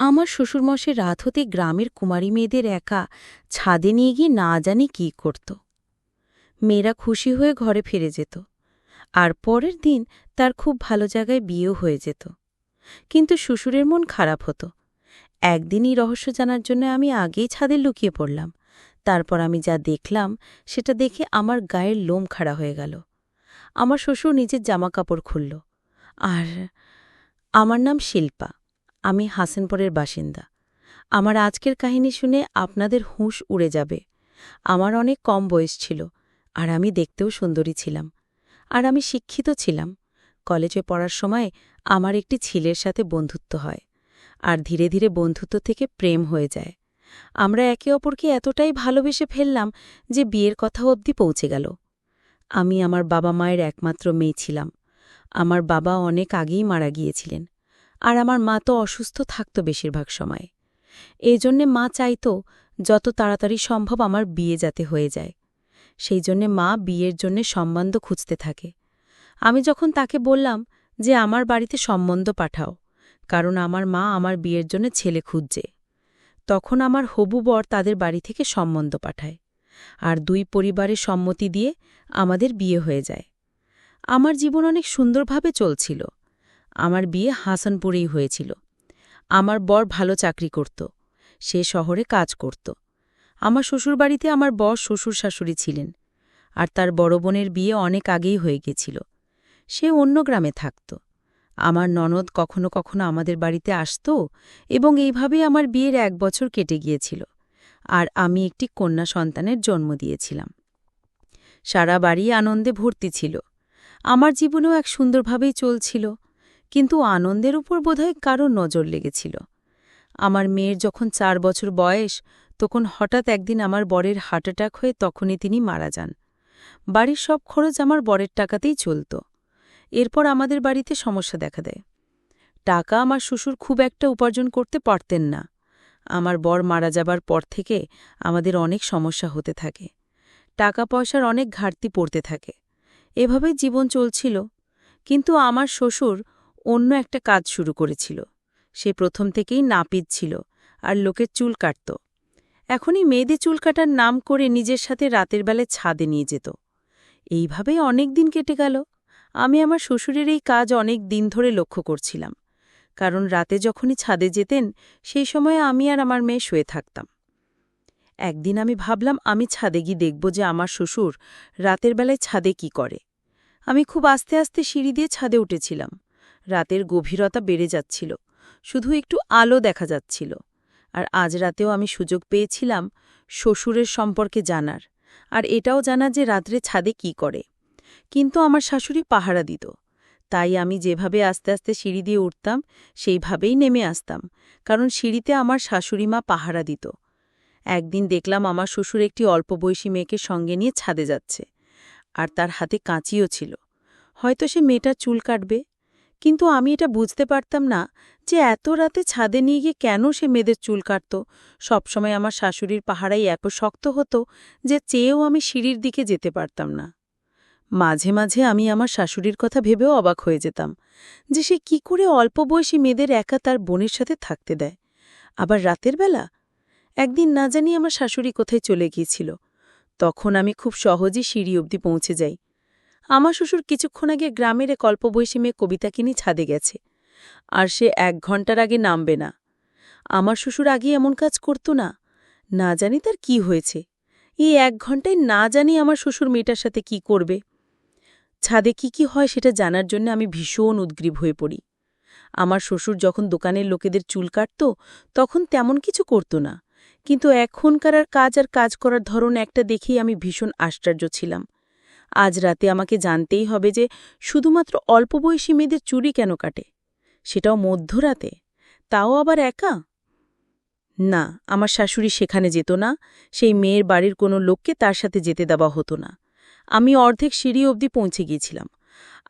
আমার শ্বশুরমশাই রাত হতে গ্রামের কুমারী মেয়েদের একা ছাদে নিয়ে গিয়ে না জানি কি করত। মেয়েরা খুশি হয়ে ঘরে ফিরে যেত। আর পরের দিন তার খুব ভালো জায়গায় বিয়েও হয়ে যেত। কিন্তু শ্বশুরের মন খারাপ হতো। একদিনই রহস্য জানার জন্য আমি আগেই ছাদে লুকিয়ে পড়লাম। তারপর আমি যা দেখলাম, সেটা দেখে আমার গায়ের লোম খাড়া হয়ে গেল। আমার শ্বশুর নিজের জামা কাপড় খুলল। আর আমার নাম শিল্পা। আমি হাসেনপুরের বাসিন্দা। আমার আজকের কাহিনী শুনে আপনাদের হুঁশ উড়ে যাবে। আমার অনেক কম বয়স ছিল আর আমি দেখতেও সুন্দরী ছিলাম। আর আমি শিক্ষিত ছিলাম। কলেজে পড়ার সময় আমার একটি ছেলের সাথে বন্ধুত্ব হয় আর ধীরে ধীরে বন্ধুত্ব থেকে প্রেম হয়ে যায়। আমরা একে অপরকে এতটাই ভালোবেসে ফেললাম যে বিয়ের কথা অবধি পৌঁছে গেল। আমি আমার বাবা মায়ের একমাত্র মেয়ে ছিলাম। আমার বাবা অনেক আগেই মারা গিয়েছিলেন। আর আমার মা তো অসুস্থ থাকত বেশিরভাগ সময়। এই জন্যে মা চাইত যত তাড়াতাড়ি সম্ভব আমার বিয়ে যাতে হয়ে যায়। সেই জন্যে মা বিয়ের জন্যে সম্বন্ধ খুঁজতে থাকে। আমি যখন তাকে বললাম যে, আমার বাড়িতে সম্বন্ধ পাঠাও, কারণ আমার মা আমার বিয়ের জন্য ছেলে খুঁজছে। তখন আমার হবু বর তাদের বাড়ি থেকে সম্বন্ধ পাঠায় আর দুই পরিবারের সম্মতি দিয়ে আমাদের বিয়ে হয়ে যায়। আমার জীবন অনেক সুন্দরভাবে চলছিল। আমার বিয়ে হাসানপুরেই হয়েছিল। আমার বর ভালো চাকরি করত। সে শহরে কাজ করত। আমার শ্বশুরবাড়িতে আমার বর শ্বশুর শাশুড়ি ছিলেন আর তার বড় বোনের বিয়ে অনেক আগেই হয়ে গেছিল। সে অন্য গ্রামে থাকত। আমার ননদ কখনো কখনো আমাদের বাড়িতে আসত এবং এইভাবেই আমার বিয়ের এক বছর কেটে গিয়েছিল আর আমি একটি কন্যা সন্তানের জন্ম দিয়েছিলাম। সারা বাড়ি আনন্দে ভর্তি ছিল। আমার জীবনেও এক সুন্দরভাবেই চলছিল। কিন্তু আনন্দের উপর বোধহয় কারও নজর লেগেছিল। আমার মেয়ের যখন চার বছর বয়স, তখন হঠাৎ একদিন আমার বরের হার্ট অ্যাটাক হয়ে তখনই তিনি মারা যান। বাড়ির সব খরচ আমার বরের টাকাতেই চলত। এরপর আমাদের বাড়িতে সমস্যা দেখা দেয়। টাকা আমার শ্বশুর খুব একটা উপার্জন করতে পারতেন না। আমার বর মারা যাবার পর থেকে আমাদের অনেক সমস্যা হতে থাকে। টাকা পয়সার অনেক ঘাটতি পড়তে থাকে। এভাবেই জীবন চলছিল। কিন্তু আমার শ্বশুর অন্য একটা কাজ শুরু করেছিল। সে প্রথম থেকেই নাপিত ছিল আর লোকের চুল কাটত। এখনই মেয়েদের চুল কাটার নাম করে নিজের সাথে রাতের বেলায় ছাদে নিয়ে যেত। এইভাবেই অনেক দিন কেটে গেল। আমি আমার শ্বশুরের এই কাজ অনেক দিন ধরে লক্ষ্য করছিলাম। কারণ রাতে যখনই ছাদে যেতেন, সেই সময়ে আমি আর আমার মেয়ে শুয়ে থাকতাম। একদিন আমি ভাবলাম, আমি ছাদে গিয়ে দেখব যে আমার শ্বশুর রাতের বেলায় ছাদে কি করে। আমি খুব আস্তে আস্তে সিঁড়ি দিয়ে ছাদে উঠেছিলাম। রাতের গভীরতা বেড়ে যাচ্ছিল, শুধু একটু আলো দেখা যাচ্ছিল। আর আজ রাতেও আমি সুযোগ পেয়েছিলাম শ্বশুরের সম্পর্কে জানার, আর এটাও জানা যে রাত্রে ছাদে কি করে। কিন্তু আমার শাশুড়ি পাহারা দিত, তাই আমি যেভাবে আস্তে আস্তে সিঁড়ি দিয়ে উঠতাম, সেইভাবেই নেমে আসতাম, কারণ সিঁড়িতে আমার শাশুড়ি মা পাহারা দিত। একদিন দেখলাম আমার শ্বশুর একটি অল্প বয়সী মেয়েকে সঙ্গে নিয়ে ছাদে যাচ্ছে, আর তার হাতে কাঁচিও ছিল। হয়তো সে মেয়েটার চুল কাটবে কিন্তু আমি এটা বুঝতে পারতাম না যে এত রাতে ছাদে নিয়ে গিয়ে কেন সে মেয়েদের চুল কাটত। সবসময় আমার শাশুড়ির পাহারাই এত শক্ত হতো যে চেয়েও আমি সিঁড়ির দিকে যেতে পারতাম না। মাঝে মাঝে আমি আমার শাশুড়ির কথা ভেবেও অবাক হয়ে যেতাম যে সে কি করে অল্প বয়সী মেয়েদের একা তার বোনের সাথে থাকতে দেয়। আবার রাতের বেলা? একদিন না জানি আমার শাশুড়ি কোথায় চলে গিয়েছিল। তখন আমি খুব সহজেই সিঁড়ি অবধি পৌঁছে যাই। আমার শ্বশুর কিছুক্ষণ আগে গ্রামের এক অল্প মেয়ে কবিতা কিনে ছাদে গেছে, আর সে এক ঘণ্টার আগে নামবে না। আমার শ্বশুর আগে এমন কাজ করত না না জানি তার কি হয়েছে। এই এক ঘন্টায় না জানি আমার শ্বশুর মেয়েটার সাথে কি করবে। ছাদে কি কি হয় সেটা জানার জন্য আমি ভীষণ উদ্গ্রীব হয়ে পড়ি। আমার শ্বশুর যখন দোকানের লোকেদের চুল কাটত, তখন তেমন কিছু করত না, কিন্তু এখনকার আর কাজ আর কাজ করার ধরন একটা দেখেই আমি ভীষণ আশ্চর্য ছিলাম। আজ রাতে আমাকে জানতেই হবে যে শুধুমাত্র অল্প বয়সী মেয়েদের চুরি কেন কাটে? সেটাও মধ্যরাতে। তাও আবার একা? না, আমার শাশুড়ি সেখানে যেত না। সেই মেয়ের বাড়ির কোনো লোককে তার সাথে যেতে দেওয়া হতো না। আমি অর্ধেক সিঁড়ি অবধি পৌঁছে গিয়েছিলাম।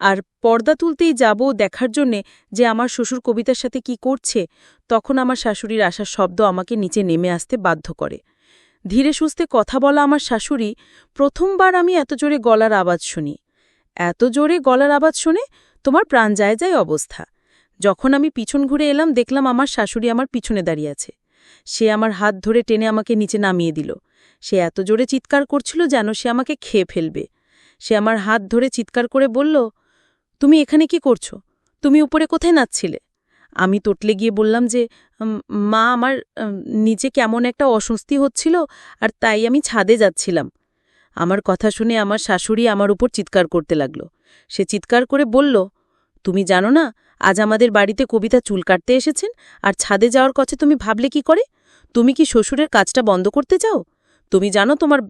আর পর্দা তুলতেই যাব দেখার জন্যে যে আমার শ্বশুর কবিতার সাথে কি করছে, তখন আমার শাশুড়ির আসার শব্দ আমাকে নিচে নেমে আসতে বাধ্য করে। ধীরে সুস্থে কথা বলা আমার শাশুড়ি প্রথমবার আমি এত জোরে গলার আওয়াজ শুনি। এত জোরে গলার আওয়াজ শুনে তোমার প্রাণ যায় যায় অবস্থা। যখন আমি পিছন ঘুরে এলাম দেখলাম আমার শাশুড়ি আমার পিছনে দাঁড়িয়ে আছে। সে আমার হাত ধরে টেনে আমাকে নিচে নামিয়ে দিল। সে এত জোরে চিৎকার করছিল যেন সে আমাকে খেয়ে ফেলবে। সে আমার হাত ধরে চিৎকার করে বলল তুমি এখানে কি করছ? তুমি উপরে কোথায় নাচছিলে? আমি তোটলে গিয়ে বললাম যে "উম, মা আমার নিচে কেমন একটা অস্বস্তি হচ্ছিল আর তাই আমি ছাদে যাচ্ছিলাম। আমার কথা শুনে আমার শাশুড়ি আমার উপর চিৎকার করতে লাগল। সে চিৎকার করে বলল, তুমি জানো না, আজ আমাদের বাড়িতে কবিতা চুল কাটতে এসেছেন আর ছাদে যাওয়ার কথা তুমি ভাবলে কি করে? তুমি কি শ্বশুরের কাজটা বন্ধ করতে চাও? তুমি জানো তোমার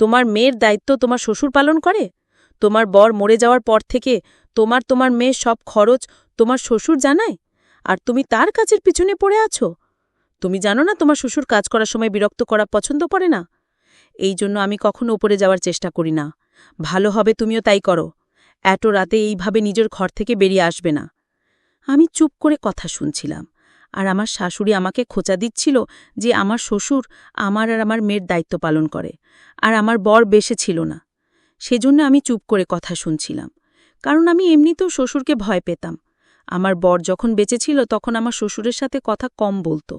তোমার মেয়ের দায়িত্ব তোমার শ্বশুর পালন করে? তোমার বর মরে যাওয়ার পর থেকে তোমার তোমার মেয়ের সব খরচ তোমার শ্বশুর জানায়? আর তুমি তার কাজের পিছনে পড়ে আছো? তুমি জানো না তোমার শ্বশুর কাজ করার সময় বিরক্ত করা পছন্দ করে না? এই জন্য আমি কখনো উপরে যাওয়ার চেষ্টা করি না। ভালো হবে তুমিও তাই করো। এত রাতে এইভাবে নিজের ঘর থেকে বেরিয়ে আসবে না। আমি চুপ করে কথা শুনছিলাম, আর আমার শাশুড়ি আমাকে খোঁচা দিচ্ছিল যে আমার শ্বশুর আমার আর আমার মেয়ের দায়িত্ব পালন করে, আর আমার বর বেশে ছিল না। সেজন্য আমি চুপ করে কথা শুনছিলাম, কারণ আমি এমনিতেও শ্বশুরকে ভয় পেতাম। আমার বর যখন বেঁচে ছিল তখন আমার শ্বশুরের সাথে কথা কম বলতো।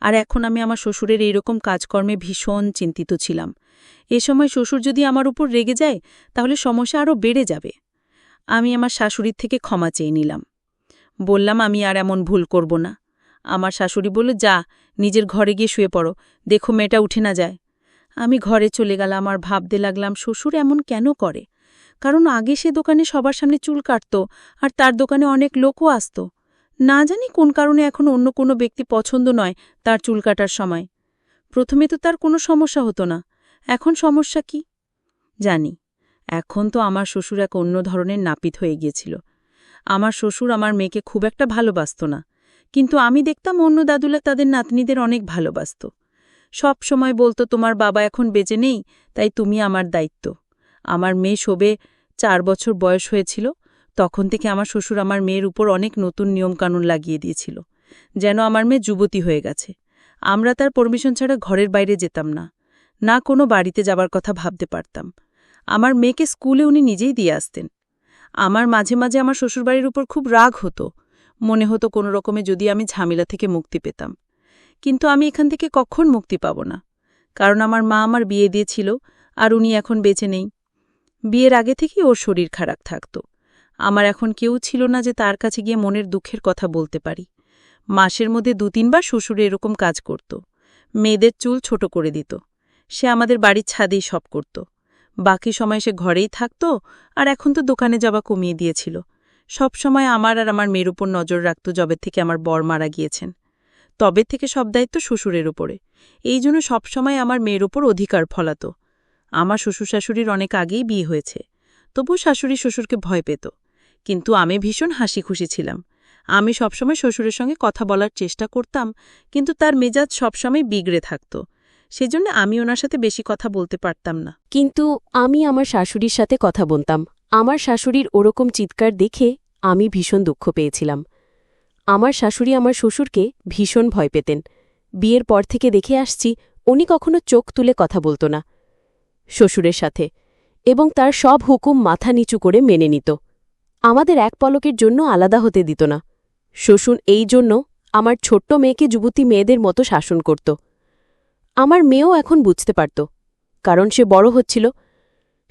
আর এখন আমি আমার শ্বশুরের এইরকম কাজকর্মে ভীষণ চিন্তিত ছিলাম। এ সময় শ্বশুর যদি আমার উপর রেগে যায়, তাহলে সমস্যা আরও বেড়ে যাবে। আমি আমার শাশুড়ির থেকে ক্ষমা চেয়ে নিলাম। বললাম, আমি আর এমন ভুল করব না। আমার শাশুড়ি বলল, যা, নিজের ঘরে গিয়ে শুয়ে পড়ো। দেখো মেয়েটা উঠে না যায়। আমি ঘরে চলে গেলাম, আর ভাবতে লাগলাম, শ্বশুর এমন কেন করে? কারণ আগে সে দোকানে সবার সামনে চুল কাটত আর তার দোকানে অনেক লোকও আসত। না জানি কোন কারণে এখন অন্য কোনো ব্যক্তি পছন্দ নয় তার চুল কাটার সময়। প্রথমে তো তার কোনো সমস্যা হতো না। এখন সমস্যা কি? জানি। এখন তো আমার শ্বশুর এক অন্য ধরনের নাপিত হয়ে গিয়েছিল। আমার শ্বশুর আমার মেয়েকে খুব একটা ভালোবাসত না। কিন্তু আমি দেখতাম অন্য দাদুলা তাদের নাতনিদের অনেক ভালোবাসত। সব সময় বলতো, তোমার বাবা এখন বেঁচে নেই, তাই তুমি আমার দায়িত্ব। আমার মেয়ে শোবে চার বছর বয়স হয়েছিল, তখন থেকে আমার শ্বশুর আমার মেয়ের উপর অনেক নতুন নিয়মকানুন লাগিয়ে দিয়েছিল, যেন আমার মেয়ে যুবতী হয়ে গেছে। আমরা তার পারমিশন ছাড়া ঘরের বাইরে যেতাম না না কোনো বাড়িতে যাবার কথা ভাবতে পারতাম। আমার মেয়েকে স্কুলে উনি নিজেই দিয়ে আসতেন। আমার মাঝে মাঝে আমার শ্বশুরবাড়ির উপর খুব রাগ হতো, মনে হতো কোনো রকমে যদি আমি ঝামেলা থেকে মুক্তি পেতাম। কিন্তু আমি এখান থেকে কখন মুক্তি পাব না? কারণ আমার মা আমার বিয়ে দিয়েছিল, আর উনি এখন বেঁচে নেই। বিয়ের আগে থেকেই ওর শরীর খারাপ থাকত। আমার এখন কেউ ছিল না যে তার কাছে গিয়ে মনের দুঃখের কথা বলতে পারি। মাসের মধ্যে দু তিনবার শ্বশুরে এরকম কাজ করত। মেয়েদের চুল ছোট করে দিত। সে আমাদের বাড়ির ছাদেই সব করত। বাকি সময় সে ঘরেই থাকত আর এখন তো দোকানে যাওয়া কমিয়ে দিয়েছিল। সব সময় আমার আর আমার মেয়ের উপর নজর রাখত জবে থেকে আমার বর মারা গিয়েছেন। তবে থেকে সব দায়িত্ব শ্বশুরের উপরে। এই জন্য সবসময় আমার মেয়ের উপর অধিকার ফলাত। আমার শ্বশুর শাশুড়ির অনেক আগেই বিয়ে হয়েছে। তবু শাশুড়ি শ্বশুরকে ভয় পেত। কিন্তু আমি ভীষণ হাসি খুশি ছিলাম। আমি সবসময় শ্বশুরের সঙ্গে কথা বলার চেষ্টা করতাম, কিন্তু তার মেজাজ সবসময় বিগড়ে থাকত। সেজন্য আমি ওনার সাথে বেশি কথা বলতে পারতাম না। কিন্তু আমি আমার শাশুড়ির সাথে কথা বলতাম। আমার শাশুড়ির ওরকম চিৎকার দেখে আমি ভীষণ দুঃখ পেয়েছিলাম। আমার শাশুড়ি আমার শ্বশুরকে ভীষণ ভয় পেতেন। বিয়ের পর থেকে দেখে আসছি, উনি কখনো চোখ তুলে কথা বলতো না। শ্বশুরের সাথে, এবং তার সব হুকুম মাথা নিচু করে মেনে নিত। আমাদের এক পলকের জন্য আলাদা হতে দিত না। শ্বশুর এই জন্য আমার ছোট্ট মেয়েকে যুবতী মেয়েদের মতো শাসন করত। আমার মেয়েও এখন বুঝতে পারত, কারণ সে বড় হচ্ছিল।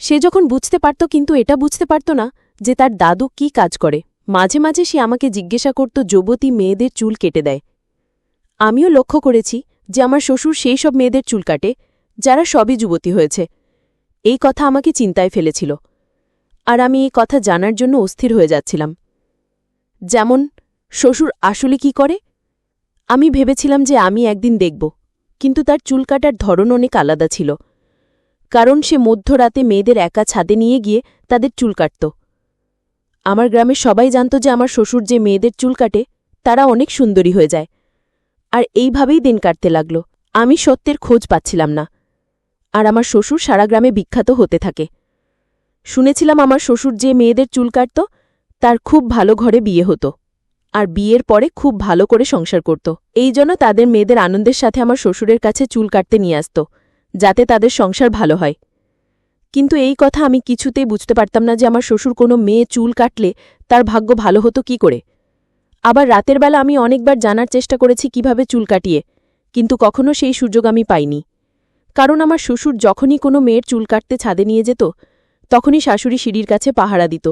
সে যখন বুঝতে পারত কিন্তু এটা বুঝতে পারত না যে তার দাদু কি কাজ করে। মাঝে মাঝে সে আমাকে জিজ্ঞাসা করত, যুবতী মেয়েদের চুল কেটে দেয়? আমিও লক্ষ্য করেছি যে আমার শ্বশুর সেই সব মেয়েদের চুল কাটে, যারা সবই যুবতী হয়েছে। এই কথা আমাকে চিন্তায় ফেলেছিল, আর আমি এই কথা জানার জন্য অস্থির হয়ে যাচ্ছিলাম। যেমন, শ্বশুর আসলে কি করে? আমি ভেবেছিলাম যে আমি একদিন দেখব, কিন্তু তার চুল কাটার ধরন অনেক আলাদা ছিল, কারণ সে মধ্যরাতে মেয়েদের একা ছাদে নিয়ে গিয়ে তাদের চুল কাটত। আমার গ্রামের সবাই জানত যে আমার শ্বশুর যে মেয়েদের চুল কাটে, তারা অনেক সুন্দরী হয়ে যায়, আর এইভাবেই দিন কাটতে লাগল। আমি সত্যের খোঁজ পাচ্ছিলাম না। আর আমার শ্বশুর সারা গ্রামে বিখ্যাত হতে থাকে। শুনেছিলাম আমার শ্বশুর যে মেয়েদের চুল কাটত, তার খুব ভালো ঘরে বিয়ে হতো। আর বিয়ের পরে খুব ভালো করে সংসার করত। এই জন্য তাদের মেয়েদের আনন্দের সাথে আমার শ্বশুরের কাছে চুল কাটতে নিয়ে আসত, যাতে তাদের সংসার ভালো হয়। কিন্তু এই কথা আমি কিছুতেই বুঝতে পারতাম না যে আমার শ্বশুর কোনো মেয়ে চুল কাটলে তার ভাগ্য ভালো হতো কি করে। আবার রাতের বেলা আমি অনেকবার জানার চেষ্টা করেছি কীভাবে চুল কাটিয়ে, কিন্তু কখনো সেই সুযোগ আমি পাইনি। কারণ আমার শ্বশুর যখনই কোনো মেয়ের চুল কাটতে ছাদে নিয়ে যেত, তখনই শাশুড়ি সিঁড়ির কাছে পাহারা দিত,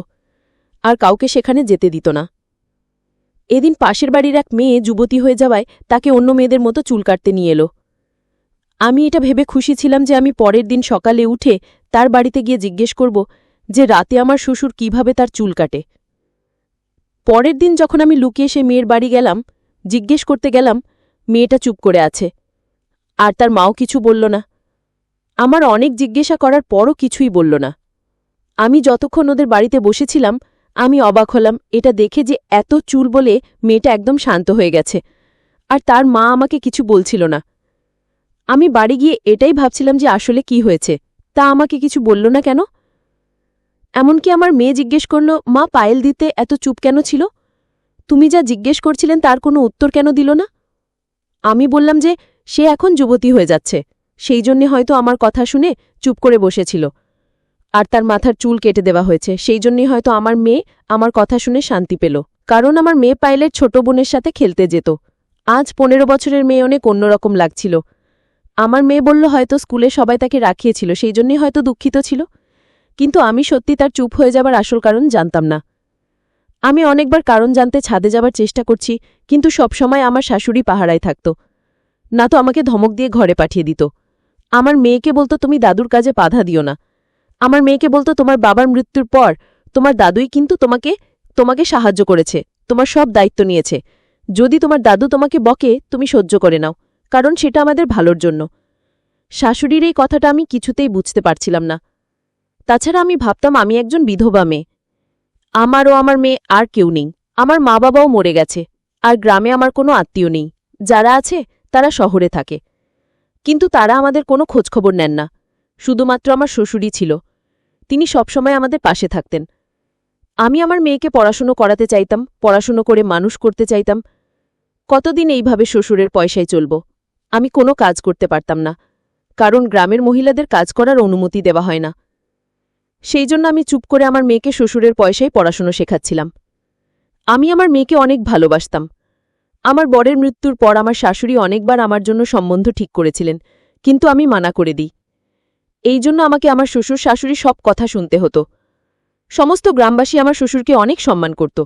আর কাউকে সেখানে যেতে দিত না। এদিন পাশের বাড়ির এক মেয়ে যুবতী হয়ে যাওয়ায় তাকে অন্য মেয়েদের মতো চুল কাটতে নিয়ে এলো। আমি এটা ভেবে খুশি ছিলাম যে আমি পরের দিন সকালে উঠে তার বাড়িতে গিয়ে জিজ্ঞেস করব যে রাতে আমার শ্বশুর কীভাবে তার চুল কাটে। পরের দিন যখন আমি লুকিয়ে সে মেয়ের বাড়ি গেলাম, জিজ্ঞেস করতে গেলাম, মেয়েটা চুপ করে আছে? আর তার মাও কিছু বলল না। আমার অনেক জিজ্ঞাসা করার পরও কিছুই বলল না। আমি যতক্ষণ ওদের বাড়িতে বসেছিলাম, আমি অবাক হলাম, এটা দেখে যে এত চুল বলে মেয়েটা একদম শান্ত হয়ে গেছে। আর তার মা আমাকে কিছু বলছিল না। আমি বাড়ি গিয়ে এটাই ভাবছিলাম যে আসলে কি হয়েছে। তা আমাকে কিছু বলল না কেন? এমনকি আমার মেয়ে জিজ্ঞেস করল, মা, পায়েল দিতে এত চুপ কেন ছিল? তুমি যা জিজ্ঞেস করছিলেন তার কোনো উত্তর কেন দিল না? আমি বললাম যে, সে এখন যুবতী হয়ে যাচ্ছে। সেই জন্যে হয়তো আমার কথা শুনে চুপ করে বসেছিল। আর তার মাথার চুল কেটে দেওয়া হয়েছে, সেই জন্যই হয়তো আমার মেয়ে আমার কথা শুনে শান্তি পেল। কারণ আমার মেয়ে পায়েলের ছোট বোনের সাথে খেলতে যেত। আজ পনেরো বছরের মেয়ে অনেক অন্যরকম লাগছিল। আমার মেয়ে বলল হয়তো স্কুলে সবাই তাকে রাখিয়েছিল, সেই জন্যই হয়তো দুঃখিত ছিল। কিন্তু আমি সত্যি তার চুপ হয়ে যাবার আসল কারণ জানতাম না। আমি অনেকবার কারণ জানতে ছাদে যাবার চেষ্টা করছি, কিন্তু সবসময় আমার শাশুড়ি পাহারায় থাকত। না তো আমাকে ধমক দিয়ে ঘরে পাঠিয়ে দিত। আমার মেয়েকে বলতো, তুমি দাদুর কাজে বাধা দিও না। আমার মেয়েকে বলতো, তোমার বাবার মৃত্যুর পর তোমার দাদুই কিন্তু তোমাকে তোমাকে সাহায্য করেছে, তোমার সব দায়িত্ব নিয়েছে। যদি তোমার দাদু তোমাকে বকে, তুমি সহ্য করে নাও, কারণ সেটা আমাদের ভালোর জন্য। শাশুড়ির এই কথাটা আমি কিছুতেই বুঝতে পারছিলাম না। তাছাড়া আমি ভাবতাম, আমি একজন বিধবা মেয়ে। আমারও আমার মেয়ে আর কেউ নেই। আমার মা বাবাও মরে গেছে, আর গ্রামে আমার কোনো আত্মীয় নেই। যারা আছে, তারা শহরে থাকে। কিন্তু তারা আমাদের কোনো খোঁজখবর নেন না। শুধুমাত্র আমার শ্বশুরই ছিল। তিনি সবসময় আমাদের পাশে থাকতেন। আমি আমার মেয়েকে পড়াশুনো করাতে চাইতাম, পড়াশুনো করে মানুষ করতে চাইতাম। কতদিন এইভাবে শ্বশুরের পয়সায় চলব? আমি কোনো কাজ করতে পারতাম না। কারণ গ্রামের মহিলাদের কাজ করার অনুমতি দেওয়া হয় না। সেই জন্য আমি চুপ করে আমার মেয়েকে শ্বশুরের পয়সায় পড়াশুনো শেখাচ্ছিলাম। আমি আমার মেয়েকে অনেক ভালোবাসতাম। আমার বরের মৃত্যুর পর আমার শাশুড়ি অনেকবার আমার জন্য সম্বন্ধ ঠিক করেছিলেন, কিন্তু আমি মানা করে দিই। এই জন্য আমাকে আমার শ্বশুর শাশুড়ি সব কথা শুনতে হতো। সমস্ত গ্রামবাসী আমার শ্বশুরকে অনেক সম্মান করত,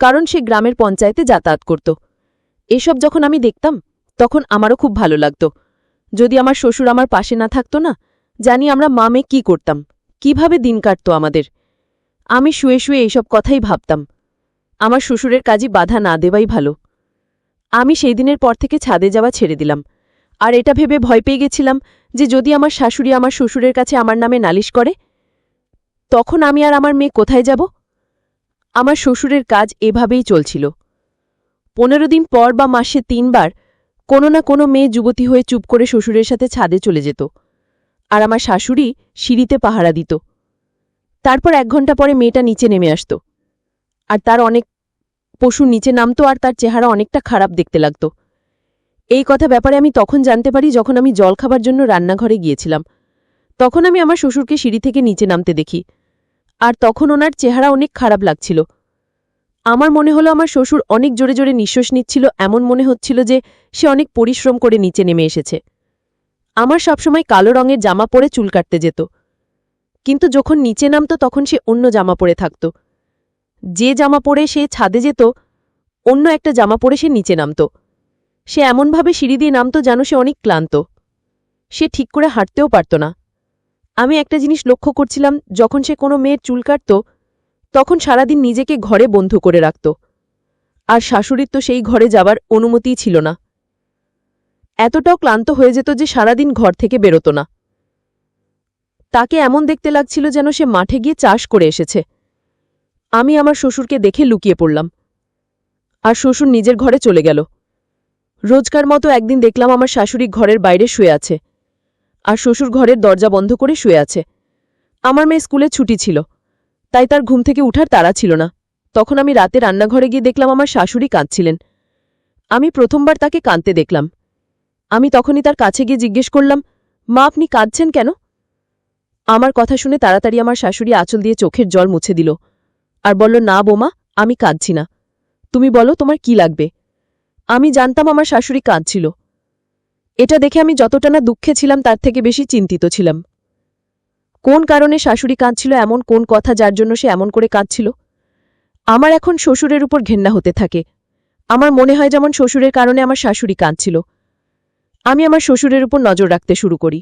কারণ সে গ্রামের পঞ্চায়েতে যাতায়াত করত। এসব যখন আমি দেখতাম, তখন আমারও খুব ভালো লাগত। যদি আমার শ্বশুর আমার পাশে না থাকত না, জানি আমরা মা মেয়ে কী করতাম, কীভাবে দিন কাটত আমাদের। আমি শুয়ে শুয়ে এইসব কথাই ভাবতাম। আমার শ্বশুরের কাজই বাধা না দেওয়াই ভালো। আমি সেই দিনের পর থেকে ছাদে যাওয়া ছেড়ে দিলাম। আর এটা ভেবে ভয় পেয়ে গেছিলাম যে যদি আমার শাশুড়ি আমার শ্বশুরের কাছে আমার নামে নালিশ করে, তখন আমি আর আমার মেয়ে কোথায় যাব? আমার শ্বশুরের কাজ এভাবেই চলছিল। পনেরো দিন পর বা মাসে তিনবার কোনো না কোনো মেয়ে যুবতী হয়ে চুপ করে শ্বশুরের সাথে ছাদে চলে যেত। আর আমার শাশুড়ি সিঁড়িতে পাহারা দিত। তারপর এক ঘণ্টা পরে মেয়েটা নিচে নেমে আসত। আর তার অনেক পশু নিচে নামতো আর তার চেহারা অনেকটা খারাপ দেখতে লাগত। এই কথা ব্যাপারে আমি তখন জানতে পারি যখন আমি জল খাবার জন্য রান্নাঘরে গিয়েছিলাম। তখন আমি আমার শ্বশুরকে সিঁড়ি থেকে নিচে নামতে দেখি। আর তখন ওনার চেহারা অনেক খারাপ লাগছিল। আমার মনে হলো আমার শ্বশুর অনেক জোরে জোরে নিঃশ্বাস নিচ্ছিল, এমন মনে হচ্ছিল যে সে অনেক পরিশ্রম করে নিচে নেমে এসেছে। আমার সবসময় কালো রঙের জামা পরে চুল কাটতে যেত। কিন্তু যখন নিচে নামত তখন সে অন্য জামা পরে থাকত। যে জামা পরে সে ছাদে যেত, অন্য একটা জামা পরে সে নিচে নামত। সে এমনভাবে সিঁড়ি দিয়ে নামত যেন সে অনেক ক্লান্ত। সে ঠিক করে হাঁটতেও পারত না। আমি একটা জিনিস লক্ষ্য করছিলাম, যখন সে কোনো মেয়ের চুল কাটত, তখন সারাদিন নিজেকে ঘরে বন্ধ করে রাখত। আর শাশুড়ির তো সেই ঘরে যাবার অনুমতিই ছিল না। এতটাও ক্লান্ত হয়ে যেত যে সারাদিন ঘর থেকে বেরোত না। তাকে এমন দেখতে লাগছিল যেন সে মাঠে গিয়ে চাষ করে এসেছে। আমি আমার শ্বশুরকে দেখে লুকিয়ে পড়লাম। আর শ্বশুর নিজের ঘরে চলে গেল। রোজকার মতো একদিন দেখলাম আমার শাশুড়ি ঘরের বাইরে শুয়ে আছে। আর শ্বশুর ঘরের দরজা বন্ধ করে শুয়ে আছে। আমার মেয়ে স্কুলে ছুটি ছিল। তাই তার ঘুম থেকে উঠার তাড়া ছিল না। তখন আমি রাতে রান্নাঘরে গিয়ে দেখলাম আমার শাশুড়ি কাঁদছিলেন। আমি প্রথমবার তাকে কাঁদতে দেখলাম। আমি তখনই তার কাছে গিয়ে জিজ্ঞেস করলাম, মা, আপনি কাঁদছেন কেন? আমার কথা শুনে তাড়াতাড়ি আমার শাশুড়ি আঁচল দিয়ে চোখের জল মুছে দিল। আর বলল, না বোমা, আমি কাঁদছি না। তুমি বলো, তোমার কি লাগবে? আমি জানতাম আমার শাশুড়ি কাঁদছিল। এটা দেখে আমি যতটা না দুঃখে ছিলাম, তার থেকে বেশি চিন্তিত ছিলাম। কোন কারণে শাশুড়ি কাঁদছিল, এমন কোন কথা যার জন্য সে এমন করে কাঁদছিল? আমার এখন শ্বশুরের উপর ঘেন্না হতে থাকে। আমার মনে হয় যেমন শ্বশুরের কারণে আমার শাশুড়ি কাঁদছিল। আমি আমার শ্বশুরের উপর নজর রাখতে শুরু করি।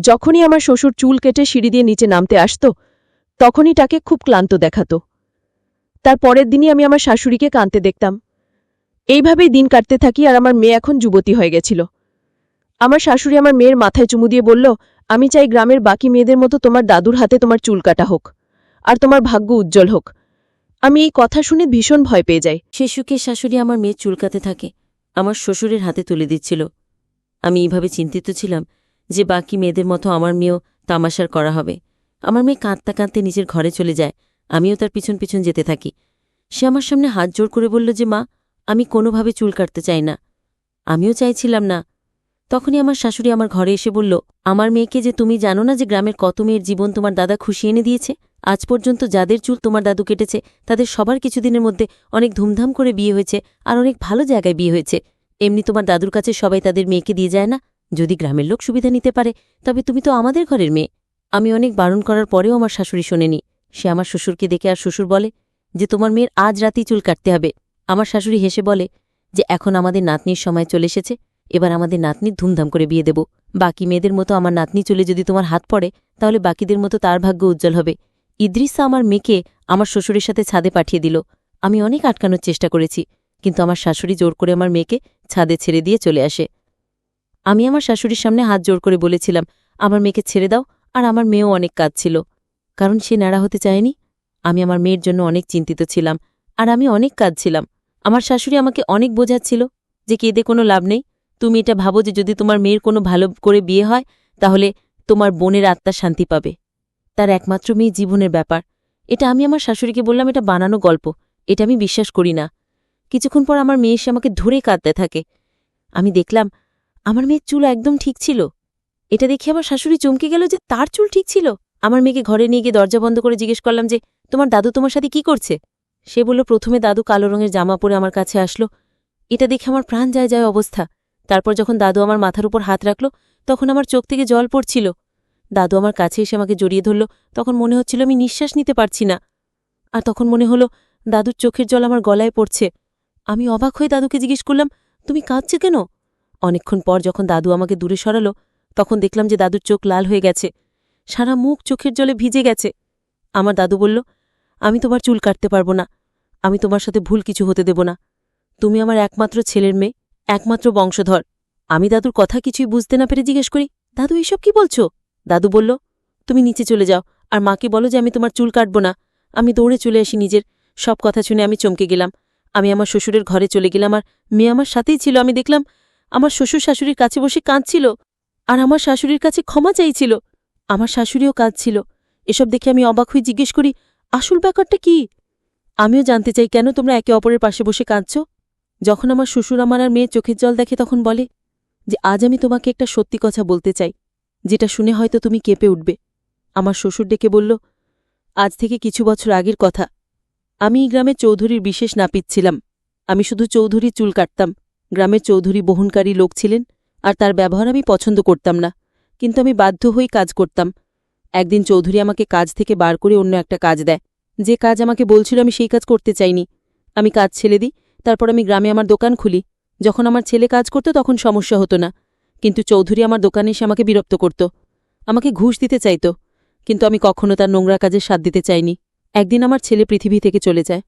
যখনই আমার শ্বশুর চুল কেটে সিঁড়ি দিয়ে নিচে নামতে আসত, তখনই তাকে খুব ক্লান্ত দেখাত। তার পরের দিনই আমি আমার শাশুড়িকে কাঁদতে দেখতাম। এইভাবেই দিন কাটতে থাকি আর আমার মেয়ে এখন যুবতী হয়ে গেছিল। আমার শাশুড়ি আমার মেয়ের মাথায় চুমু দিয়ে বলল, আমি চাই গ্রামের বাকি মেয়েদের মতো তোমার দাদুর হাতে তোমার চুল কাটা হোক আর তোমার ভাগ্য উজ্জ্বল হোক। আমি এই কথা শুনে ভীষণ ভয় পেয়ে যাই। সুখে শাশুড়ি আমার মেয়ে চুলকাতে থাকে, আমার শ্বশুরের হাতে তুলে দিচ্ছিল। আমি এইভাবে চিন্তিত ছিলাম যে বাকি মেয়েদের মতো আমার মেয়েও তামাশার করা হবে। আমার মেয়ে কাঁদতে কাঁদতে নিজের ঘরে চলে যায়। আমিও তার পিছন পিছন যেতে থাকি। সে আমার সামনে হাত জোর করে বলল যে, মা, আমি কোনোভাবে চুল কাটতে চাই না। আমিও চাইছিলাম না। তখনই আমার শাশুড়ি আমার ঘরে এসে বলল, আমার মেয়েকে যে তুমি জানো না যে গ্রামের কত মেয়ের জীবন তোমার দাদা খুশি এনে দিয়েছে? আজ পর্যন্ত যাদের চুল তোমার দাদু কেটেছে, তাদের সবার কিছুদিনের মধ্যে অনেক ধুমধাম করে বিয়ে হয়েছে আর অনেক ভালো জায়গায় বিয়ে হয়েছে। এমনি তোমার দাদুর কাছে সবাই তাদের মেয়েকে দিয়ে যায় না? যদি গ্রামের লোক সুবিধা নিতে পারে, তবে তুমি তো আমাদের ঘরের মেয়ে। আমি অনেক বারণ করার পরেও আমার শাশুড়ি শোনেনি। সে আমার শ্বশুরকে দেখে আর শ্বশুর বলে যে, তোমার মেয়ের আজ রাতেই চুল কাটতে হবে। আমার শাশুড়ি হেসে বলে যে, এখন আমাদের নাতনির সময় চলে এসেছে, এবার আমাদের নাতনির ধুমধাম করে বিয়ে দেব। বাকি মেয়েদের মতো আমার নাতনি চলে যদি তোমার হাত পড়ে, তাহলে বাকিদের মতো তার ভাগ্য উজ্জ্বল হবে। ইদ্রিসা আমার মেয়েকে আমার শ্বশুরের সাথে ছাদে পাঠিয়ে দিল। আমি অনেক আটকানোর চেষ্টা করেছি, কিন্তু আমার শাশুড়ি জোর করে আমার মেয়েকে ছাদে ছেড়ে দিয়ে চলে আসে। আমি আমার শাশুড়ির সামনে হাত জোর করে বলেছিলাম, আমার মেয়েকে ছেড়ে দাও। আর আমার মেয়েও অনেক কাজ ছিল কারণ সে নাড়া হতে চায়নি। আমি আমার মেয়ের জন্য অনেক চিন্তিত ছিলাম, আর আমি অনেক কাজ ছিলাম আমার শাশুড়ি আমাকে অনেক বোঝাচ্ছিল যে কেঁদে কোনো লাভ নেই। তুমি এটা ভাবো যে যদি তোমার মেয়ের কোনো ভালো করে বিয়ে হয়, তাহলে তোমার বোনের আত্মা শান্তি পাবে। তার একমাত্র মেয়ে জীবনের ব্যাপার। এটা আমি আমার শাশুড়িকে বললাম, এটা বানানো গল্প। এটা আমি বিশ্বাস করি না। কিছুক্ষণ পর আমার মেয়ে এসে আমাকে ধরে কাঁদতে থাকে। আমি দেখলাম, আমার মেয়ের চুল একদম ঠিক ছিল। এটা দেখে আমার শাশুড়ি চমকে গেল যে তার চুল ঠিক ছিল। আমার মেয়েকে ঘরে নিয়ে গিয়ে দরজা বন্ধ করে জিজ্ঞেস করলাম যে, তোমার দাদু তোমার সাথে কি করছে? সে বলল, প্রথমে দাদু কালো রঙের জামা পরে আমার কাছে আসলো। এটা দেখে আমার প্রাণ যায় যায় অবস্থা। তারপর যখন দাদু আমার মাথার উপর হাত রাখল, তখন আমার চোখ থেকে জল পড়ছিল। দাদু আমার কাছে এসে আমাকে জড়িয়ে ধরল। তখন মনে হচ্ছিল আমি নিঃশ্বাস নিতে পারছি না। আর তখন মনে হলো, দাদুর চোখের জল আমার গলায় পড়ছে। আমি অবাক হয়ে দাদুকে জিজ্ঞেস করলাম, তুমি কাঁদছে কেন? অনেকক্ষণ পর যখন দাদু আমাকে দূরে সরালো, তখন দেখলাম যে দাদুর চোখ লাল হয়ে গেছে। সারা মুখ চোখের জলে ভিজে গেছে। আমার দাদু বলল, আমি তোমার চুল কাটতে পারব না। আমি তোমার সাথে ভুল কিছু হতে দেব না। তুমি আমার একমাত্র ছেলের মেয়ে, একমাত্র বংশধর। আমি দাদুর কথা কিছুই বুঝতে না পেরে জিজ্ঞেস করি, দাদু, এসব কি বলছো? দাদু বলল, তুমি নিচে চলে যাও, আর মাকে বলো যে আমি তোমার চুল কাটব না। আমি দৌড়ে চলে আসি নিজের। সব কথা শুনে আমি চমকে গেলাম। আমি আমার শ্বশুরের ঘরে চলে গেলাম, আর মেয়ে আমার সাথেই ছিল। আমি দেখলাম, আমার শ্বশুর শাশুড়ির কাছে বসে কাঁদছিল, আর আমার শাশুড়ির কাছে ক্ষমা চাইছিল। আমার শাশুড়িও কাঁদছিল। এসব দেখে আমি অবাক হয়ে জিজ্ঞেস করি, আসল ব্যাপারটা কি? আমিও জানতে চাই, কেন তোমরা একে অপরের পাশে বসে কাঁদছ? যখন আমার শ্বশুর আমার আর মেয়ে চোখের জল দেখে তখন বলে যে, আজ আমি তোমাকে একটা সত্যি কথা বলতে চাই, যেটা শুনে হয়তো তুমি কেঁপে উঠবে। আমার শ্বশুর ডেকে বলল, আজ থেকে কিছু বছর আগের কথা। আমি এই গ্রামে চৌধুরীর বিশেষ নাপিত ছিলাম। আমি শুধু চৌধুরী চুল কাটতাম। গ্রামের চৌধুরী বহনকারী লোক ছিলেন, আর তার ব্যবহার আমি পছন্দ করতাম না। কিন্তু আমি বাধ্য হয়ে কাজ করতাম। একদিন চৌধুরী আমাকে কাজ থেকে বার করে অন্য একটা কাজ দেয়। যে কাজ আমাকে বলছিল আমি সেই কাজ করতে চাইনি। আমি কাজ ছেড়ে দিই, তারপর আমি গ্রামে আমার দোকান খুলি। যখন আমার ছেলে কাজ করত তখন সমস্যা হতো না। কিন্তু চৌধুরী আমার দোকানে এসে আমাকে বিরক্ত করত। আমাকে ঘুষ দিতে চাইত, কিন্তু আমি কখনো তার নোংরা কাজে সাথ দিতে চাইনি। একদিন আমার ছেলে পৃথিবী থেকে চলে যায়।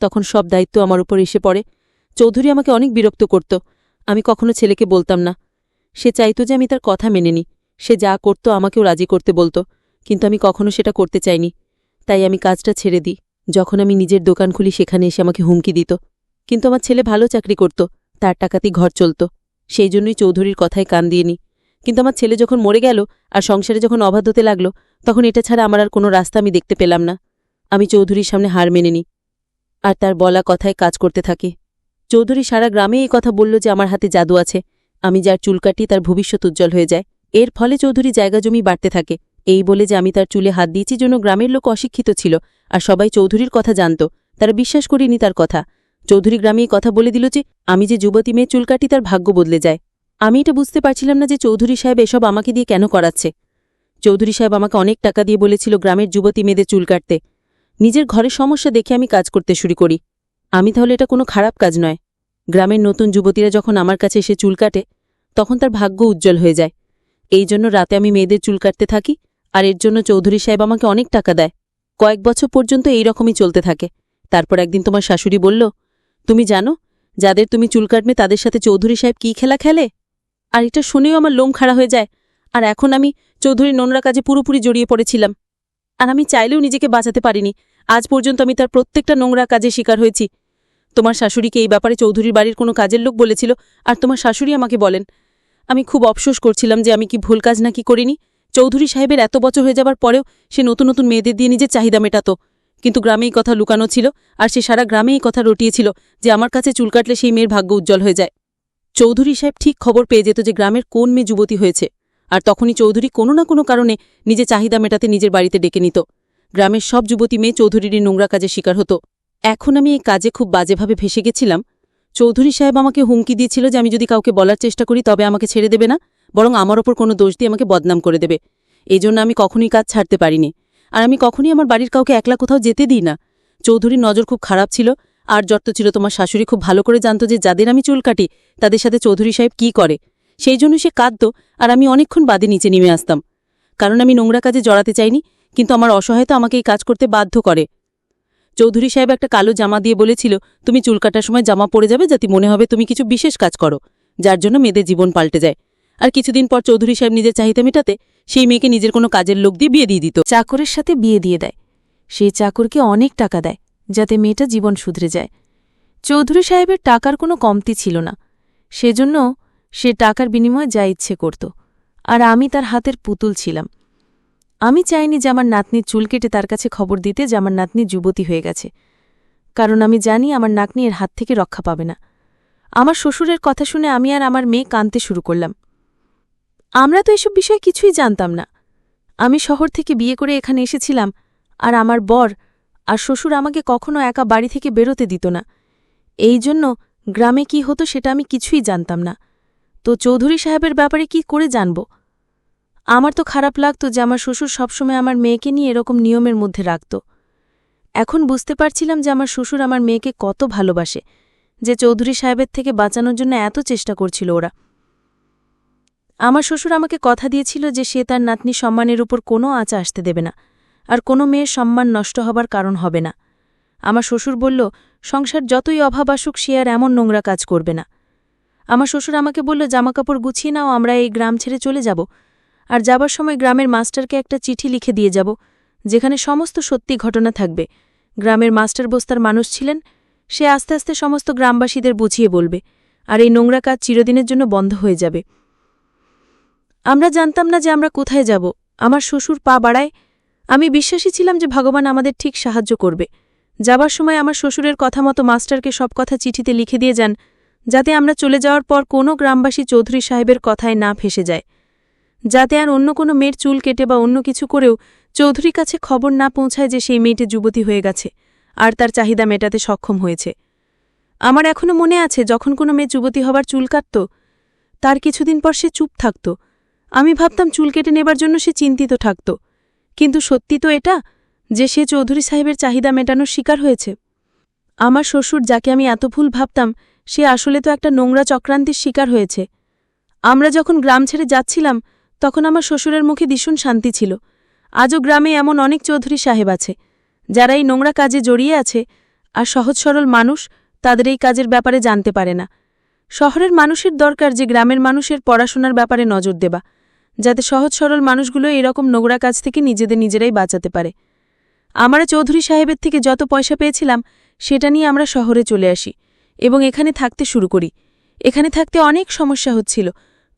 তখন সব দায়িত্ব আমার উপর এসে পড়ে। চৌধুরী আমাকে অনেক বিরক্ত করত। আমি কখনো ছেলেকে বলতাম না। সে চাইতো যে আমি তার কথা মেনে নিই। সে যা করত আমাকেও রাজি করতে বলতো, কিন্তু আমি কখনো সেটা করতে চাইনি। তাই আমি কাজটা ছেড়ে দিই, যখন আমি নিজের দোকান খুলি সেখানে এসে আমাকে হুমকি দিত। কিন্তু আমার ছেলে ভালো চাকরি করত, তার টাকাতেই ঘর চলত। সেই জন্যই চৌধুরীর কথায় কান দিয়েনি কিন্তু আমার ছেলে যখন মরে গেল আর সংসারে যখন অবাধ হতে লাগল, তখন এটা ছাড়া আমার আর কোনো রাস্তা আমি দেখতে পেলাম না। আমি চৌধুরীর সামনে হার মেনে নিই। আর তার বলা কথায় কাজ করতে থাকে। চৌধুরী সারা গ্রামে এই কথা বলল যে আমার হাতে জাদু আছে। আমি যার চুল কাটি তার ভবিষ্যৎ উজ্জ্বল হয়ে যায়। এর ফলে চৌধুরী জায়গা জমি বাড়তে থাকে। এই বলে যে আমি তার চুলে হাত দিয়েছি জন্য গ্রামের লোক অশিক্ষিত ছিল আর সবাই চৌধুরীর কথা জানত। তারা বিশ্বাস করিনি তার কথা। চৌধুরী গ্রামে এই কথা বলে দিল যে, আমি যে যুবতী মেয়ে চুল কাটি তার ভাগ্য বদলে যায়। আমি এটা বুঝতে পারছিলাম না যে চৌধুরী সাহেব এসব আমাকে দিয়ে কেন করাচ্ছে। চৌধুরী সাহেব আমাকে অনেক টাকা দিয়ে বলেছিল গ্রামের যুবতী মেয়েদের চুল কাটতে। নিজের ঘরের সমস্যা দেখে আমি কাজ করতে শুরু করি। আমি তাহলে এটা কোনো খারাপ কাজ নয়। গ্রামের নতুন যুবতীরা যখন আমার কাছে এসে চুল কাটে, তখন তার ভাগ্য উজ্জ্বল হয়ে যায়। এই জন্য রাতে আমি মেয়েদের চুল কাটতে থাকি, আর এর জন্য চৌধুরী সাহেব আমাকে অনেক টাকা দেয়। কয়েক বছর পর্যন্ত এই রকমই চলতে থাকে। তারপর একদিন তোমার শাশুড়ি বলল, তুমি জানো, যাদের তুমি চুল কাটবে তাদের সাথে চৌধুরী সাহেব কী খেলা খেলে? আর এটা শুনেও আমার লোম খাড়া হয়ে যায়। আর এখন আমি চৌধুরী নোংরা কাজে পুরোপুরি জড়িয়ে পড়েছিলাম। আর আমি চাইলেও নিজেকে বাঁচাতে পারিনি। আজ পর্যন্ত আমি তার প্রত্যেকটা নোংরা কাজে শিকার হয়েছি। তোমার শাশুড়িকে এই ব্যাপারে চৌধুরীর বাড়ির কোনো কাজের লোক বলেছিল, আর তোমার শাশুড়ি আমাকে বলেন। আমি খুব অফসোস করছিলাম যে আমি কি ভুল কাজ নাকি করিনি। চৌধুরী সাহেবের এত বছর হয়ে যাবার পরেও সে নতুন নতুন মেয়েদের দিয়ে নিজের চাহিদা মেটাতো। কিন্তু গ্রামে এই কথা লুকানো ছিল আর সে সারা গ্রামে এই কথা রটিয়েছিল যে আমার কাছে চুল কাটলে সেই মেয়ের ভাগ্য উজ্জ্বল হয়ে যায়। চৌধুরী সাহেব ঠিক খবর পেয়ে যেত যে গ্রামের কোন মেয়ে যুবতী হয়েছে। আর তখনই চৌধুরী কোনো না কোনো কারণে নিজে চাহিদা মেটাতে নিজের বাড়িতে ডেকে নিত। গ্রামের সব যুবতী মেয়ে চৌধুরীর নোংরা কাজে শিকার হতো। এখন আমি এই কাজে খুব বাজেভাবে ভেসে গেছিলাম চৌধুরী সাহেব আমাকে হুমকি দিয়েছিল যে আমি যদি কাউকে বলার চেষ্টা করি, তবে আমাকে ছেড়ে দেবে না, বরং আমার ওপর কোনো দোষ দিয়ে আমাকে বদনাম করে দেবে। এই জন্য আমি কখনোই কাজ ছাড়তে পারিনি। আর আমি কখনই আমার বাড়ির কাউকে একলা কোথাও যেতে দিই না। চৌধুরীর নজর খুব খারাপ ছিল। আর যত ছিল। তোমার শাশুড়ি খুব ভালো করে জানত যে যাদের আমি চুল কাটি, তাদের সাথে চৌধুরী সাহেব কি করে। সেই জন্য সে কাঁদত, আর আমি অনেকক্ষণ বাদে নিচে নেমে আসতাম। কারণ আমি নোংরা কাজে জড়াতে চাইনি, কিন্তু আমার অসহায়তা আমাকে এই কাজ করতে বাধ্য করে। চৌধুরী সাহেব একটা কালো জামা দিয়ে বলেছিল, তুমি চুল কাটার সময় জামা পরে যাবে যাতে মনে হবে তুমি কিছু বিশেষ কাজ করো, যার জন্য মেয়েদের জীবন পাল্টে যায়। আর কিছুদিন পর চৌধুরী সাহেব নিজের চাহিদা মেটাতে সেই মেয়েকে নিজের কোনো কাজের লোক দিয়ে বিয়ে দিয়ে দিত। চাকরের সাথে বিয়ে দিয়ে দেয়। সে চাকরকে অনেক টাকা দেয়, যাতে মেয়েটা জীবন শুধরে যায়। চৌধুরী সাহেবের টাকার কোনো কমতি ছিল না। সেজন্য সে টাকার বিনিময়ে যা ইচ্ছে করত। আর আমি তার হাতের পুতুল ছিলাম। আমি চাইনি যে আমার নাতনির চুল কেটে তার কাছে খবর দিতে যে আমার নাতনি যুবতী হয়ে গেছে। কারণ আমি জানি আমার নাতনি এর হাত থেকে রক্ষা পাবে না। আমার শ্বশুরের কথা শুনে আমি আর আমার মেয়ে কাঁদতে শুরু করলাম। আমরা তো এসব বিষয়ে কিছুই জানতাম না। আমি শহর থেকে বিয়ে করে এখানে এসেছিলাম আর আমার বর আর শ্বশুর আমাকে কখনো একা বাড়ি থেকে বেরোতে দিত না। এই জন্য গ্রামে কি হতো সেটা আমি কিছুই জানতাম না। তো চৌধুরী সাহেবের ব্যাপারে কি করে জানব? আমার তো খারাপ লাগতো যে আমার শ্বশুর সবসময় আমার মেয়েকে নিয়ে এরকম নিয়মের মধ্যে রাখত। এখন বুঝতে পারছিলাম যে আমার শ্বশুর আমার মেয়েকে কত ভালোবাসে, যে চৌধুরী সাহেবের থেকে বাঁচানোর জন্য এত চেষ্টা করছিল ওরা। আমার শ্বশুর আমাকে কথা দিয়েছিল যে সে তার নাতনি সম্মানের উপর কোনো আঁচা আসতে দেবে না, আর কোনো মেয়ের সম্মান নষ্ট হবার কারণ হবে না। আমার শ্বশুর বলল, সংসার যতই অভাব আসুক, সে আর এমন নোংরা কাজ করবে না। আমার শ্বশুর আমাকে বলল, জামাকাপড় গুছিয়ে নাও, আমরা এই গ্রাম ছেড়ে চলে যাব। আর যাবার সময় গ্রামের মাস্টারকে একটা চিঠি লিখে দিয়ে যাব, যেখানে সমস্ত সত্যি ঘটনা থাকবে। গ্রামের মাস্টার বস্তার মানুষ ছিলেন, সে আস্তে আস্তে সমস্ত গ্রামবাসীদের বুঝিয়ে বলবে, আর এই নোংরা কাজ চিরদিনের জন্য বন্ধ হয়ে যাবে। আমরা জানতাম না যে আমরা কোথায় যাব, আমার শ্বশুর পা বাড়ায়, আমি বিশ্বাসী ছিলাম যে ভগবান আমাদের ঠিক সাহায্য করবে। যাবার সময় আমার শ্বশুরের কথা মতো মাস্টারকে সব কথা চিঠিতে লিখে দিয়ে যান, যাতে আমরা চলে যাওয়ার পর কোনো গ্রামবাসী চৌধুরী সাহেবের কথায় না ফেসে যায়। যাতে আর অন্য কোনো মেয়ের চুল কেটে বা অন্য কিছু করেও চৌধুরীর কাছে খবর না পৌঁছায় যে সেই মেয়েটি যুবতী হয়ে গেছে, আর তার চাহিদা মেটাতে সক্ষম হয়েছে। আমার এখনও মনে আছে, যখন কোনো মেয়ে যুবতী হবার চুল কাটত, তার কিছুদিন পর সে চুপ থাকত। আমি ভাবতাম চুল কেটে নেবার জন্য সে চিন্তিত থাকত। কিন্তু সত্যি তো এটা, যে সে চৌধুরী সাহেবের চাহিদা মেটানোর শিকার হয়েছে। আমার শ্বশুর যাকে আমি এত ভুল ভাবতাম, সে আসলে তো একটা নোংরা চক্রান্তির শিকার হয়েছে। আমরা যখন গ্রাম ছেড়ে যাচ্ছিলাম তখন আমার শ্বশুরের মুখে ভীষণ শান্তি ছিল। আজও গ্রামে এমন অনেক চৌধুরী সাহেব আছে, যারা এই নোংরা কাজে জড়িয়ে আছে আর সহজ সরল মানুষ তাদের এই কাজের ব্যাপারে জানতে পারে না। শহরের মানুষের দরকার যে গ্রামের মানুষের পড়াশোনার ব্যাপারে নজর দেবা যাতে সহজ সরল মানুষগুলো এরকম নোংরা কাজ থেকে নিজেদের নিজেরাই বাঁচাতে পারে। আমরা চৌধুরী সাহেবের থেকে যত পয়সা পেয়েছিলাম, সেটা নিয়ে আমরা শহরে চলে আসি এবং এখানে থাকতে শুরু করি। এখানে থাকতে অনেক সমস্যা হচ্ছিল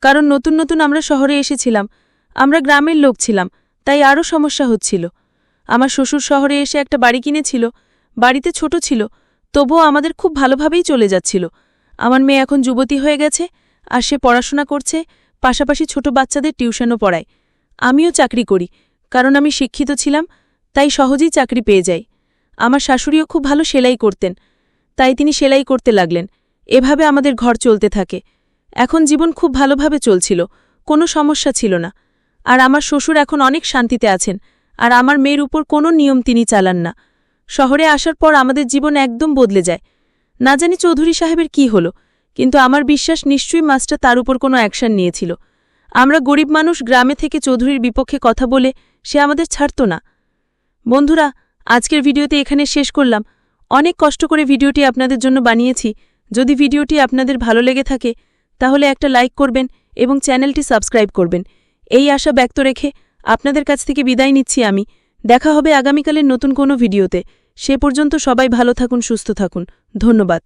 কারণ নতুন নতুন আমরা শহরে এসেছিলাম। আমরা গ্রামের লোক ছিলাম, তাই আরও সমস্যা হচ্ছিল। আমার শ্বশুর শহরে এসে একটা বাড়ি কিনেছিল, বাড়িতে ছোট ছিল, তবুও আমাদের খুব ভালোভাবেই চলে যাচ্ছিল। আমার মেয়ে এখন যুবতী হয়ে গেছে, আর সে পড়াশোনা করছে, পাশাপাশি ছোট বাচ্চাদের টিউশনও পড়ায়। আমিও চাকরি করি, কারণ আমি শিক্ষিত ছিলাম, তাই সহজেই চাকরি পেয়ে যাই। আমার শাশুড়িও খুব ভালো সেলাই করতেন, তাই তিনি সেলাই করতে লাগলেন। এভাবে আমাদের ঘর চলতে থাকে। এখন জীবন খুব ভালোভাবে চলছিল, কোনো সমস্যা ছিল না। আর আমার শ্বশুর এখন অনেক শান্তিতে আছেন, আর আমার মেয়ের উপর কোনো নিয়ম তিনি চালান না। শহরে আসার পর আমাদের জীবন একদম বদলে যায়। না জানি চৌধুরী সাহেবের কি হল, কিন্তু আমার বিশ্বাস নিশ্চয়ই মাস্টার তার উপর কোনো অ্যাকশন নিয়েছিল। আমরা গরিব মানুষ গ্রামে থেকে চৌধুরীর বিপক্ষে কথা বলে সে আমাদের ছাড়ত না। বন্ধুরা, আজকের ভিডিওতে এখানে শেষ করলাম। অনেক কষ্ট করে ভিডিওটি আপনাদের জন্য বানিয়েছি। যদি ভিডিওটি আপনাদের ভালো লেগে থাকে তাহলে একটা লাইক করবেন এবং চ্যানেলটি সাবস্ক্রাইব করবেন। এই আশা ব্যক্ত রেখে আপনাদের কাছ থেকে বিদায় নিচ্ছি আমি। দেখা হবে আগামীকালের নতুন কোনো ভিডিওতে। সে পর্যন্ত সবাই ভালো থাকুন, সুস্থ থাকুন। ধন্যবাদ।